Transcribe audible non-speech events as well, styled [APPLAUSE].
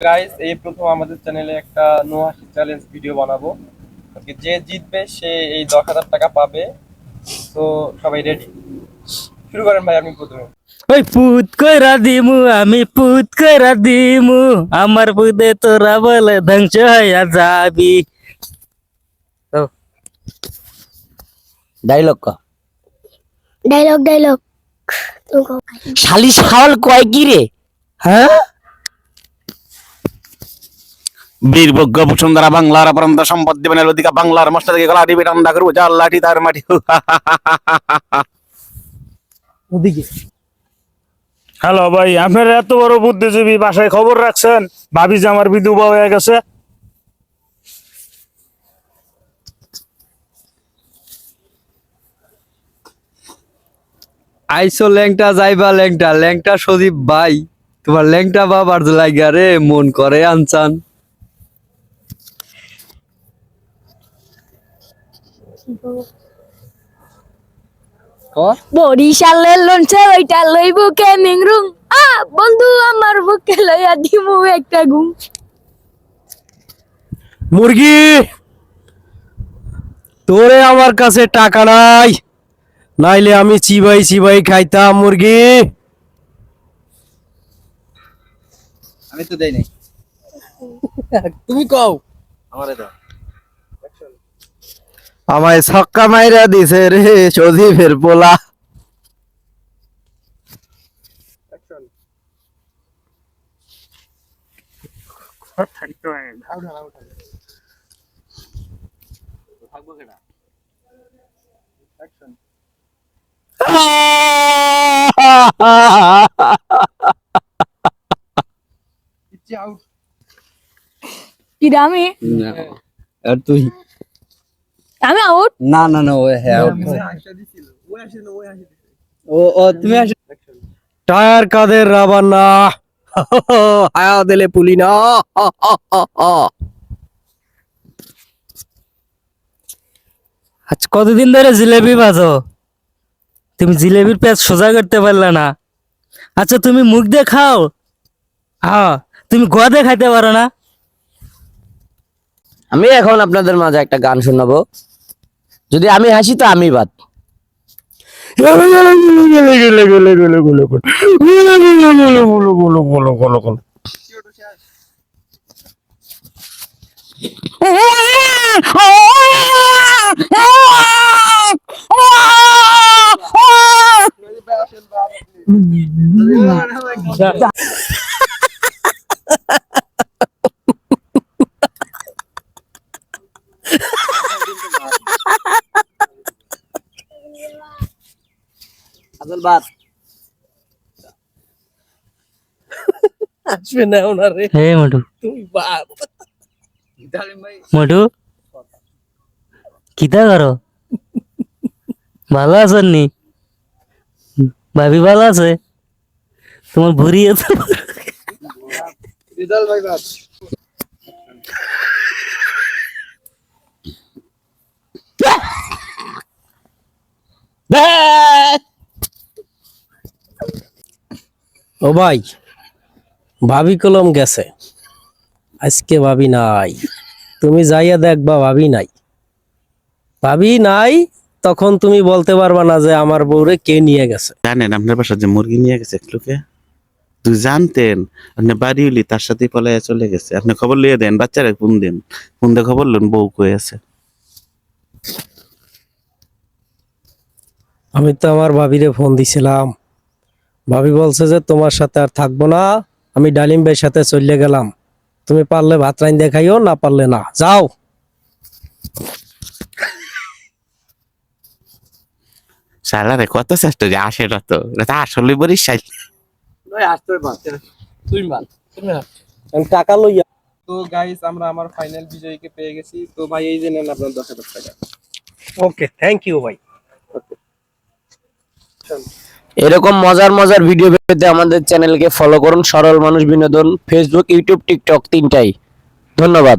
Guys এই প্রথম আমাদের চ্যানেলে একটা নো হাসি চ্যালেঞ্জ ভিডিও বানাবো। আজকে যে জিতবে সে এই দশ হাজার টাকা পাবে। তো সবাই রেডি শুরু করেন ভাই আপনি প্রথমে। ওই পুত কইরা দিমু আমি পুত কইরা দিমু আমার পুদে তোরা বলে ধ্বংস হইয়া যাবি। ডাইলগ ক ডায়লগ ডায়লগ শালি শাওয়াল কয় কি রে? হ্যাঁ? বীরভোগ্য বসুন্ধরা বাংলার অপরন্ত সম্পদ দিবেনের অধিকা বাংলার মশলা থেকে গলা করব জাল লাঠি তার মাটি। ওদিকে। হ্যালো ভাই আপনার এত বড় বুদ্ধিজীবী বাসায় খবর রাখছেন? ভাবি যে আমার বিধবা হয়ে গেছে। আইসো ল্যাংটা যাইবা ল্যাংটা। ল্যাংটা সজীব ভাই তোমার ল্যাংটা বাবার লাগা রে মন করে আনচান। বরিশালের লঞ্চে ওইটা লইব কেমিং রুম। আ বন্ধু আমার বুকে লইয়া দিমু একটা ঘুম। মুরগি তোরে আমার কাছে টাকা নাই। নাইলে আমি চিবাই চিবাই খাইতাম মুরগি। আমি তো দেই নাই। তুমি কও। আমারে দাও। আমায় ছক্কা মাইরা দিছে রে সজীবের পোলা। আমি [LAUGHS] আর তুই? আমি আউট না না না ও হ্যাঁ ও ও তুমি আসো। টায়ার কাদের রাবানা [LAUGHS] হায়া দিলে পুলি না। [LAUGHS] আজ কতদিন ধরে জিলেবি বাজো? তুমি জিলেবির পেঁয়াজ সোজা করতে পারলে না। আচ্ছা তুমি মুখ দিয়ে খাও। হ্যাঁ তুমি গোয়া দিয়ে খাইতে পারো না। আমি এখন আপনাদের মাঝে একটা গান শোনাবো। যদি আমি হাসি তো আমি বাদ। আদল বাদ। আসবে না ওনারে। হে মোটু। তুমি বাপ মোটু। কিতা করো? ভালো আছেন নি? ভাবি ভালো আছে? তোমার ভুরি আছে? রিজাল্ট ভাই বাদ। ও ভাই ভাবি কলম গেছে। আজকে ভাবি নাই। তুমি যাইয়া দেখবা ভাবি নাই। ভাবি নাই তখন তুমি বলতে পারবা না যে আমার বউরে কে নিয়ে গেছে। জানেন আপনার বাসা যে মুরগি নিয়ে গেছে এক লোকে? তুই জানতেন আপনি বাড়ি হলি তার সাথে পলাইয়া চলে গেছে। আপনি খবর লিয়ে দেন বাচ্চারা ফোন দেন। ফোন দিয়ে খবর লোন বউ কয়ে আছে। আমি তো আমার ভাবিরে ফোন দিছিলাম। ভাবি বলছে যে তোমার সাথে আর থাকব না। আমি ডালিম ভাইয়ের সাথে চলে গেলাম। তুমি পারলে ভাত রাইন দেখাইও না পারলে না। যাও। শালারে কত চেষ্টা যে আসে না তো। এটা আসলে বরিশাল আমি টাকা লইয়া তো গাইস আমরা আমার ফাইনাল বিজয়ীকে পেয়ে গেছি। তো ভাই এই যে নেন আপনার দশ হাজার টাকা। ওকে থ্যাংক ইউ ভাই। এরকম মজার মজার ভিডিও পেতে আমাদের চ্যানেলকে ফলো করুন। সরল মানুষ বিনোদন ফেসবুক ইউটিউব টিকটক তিনটাই। ধন্যবাদ।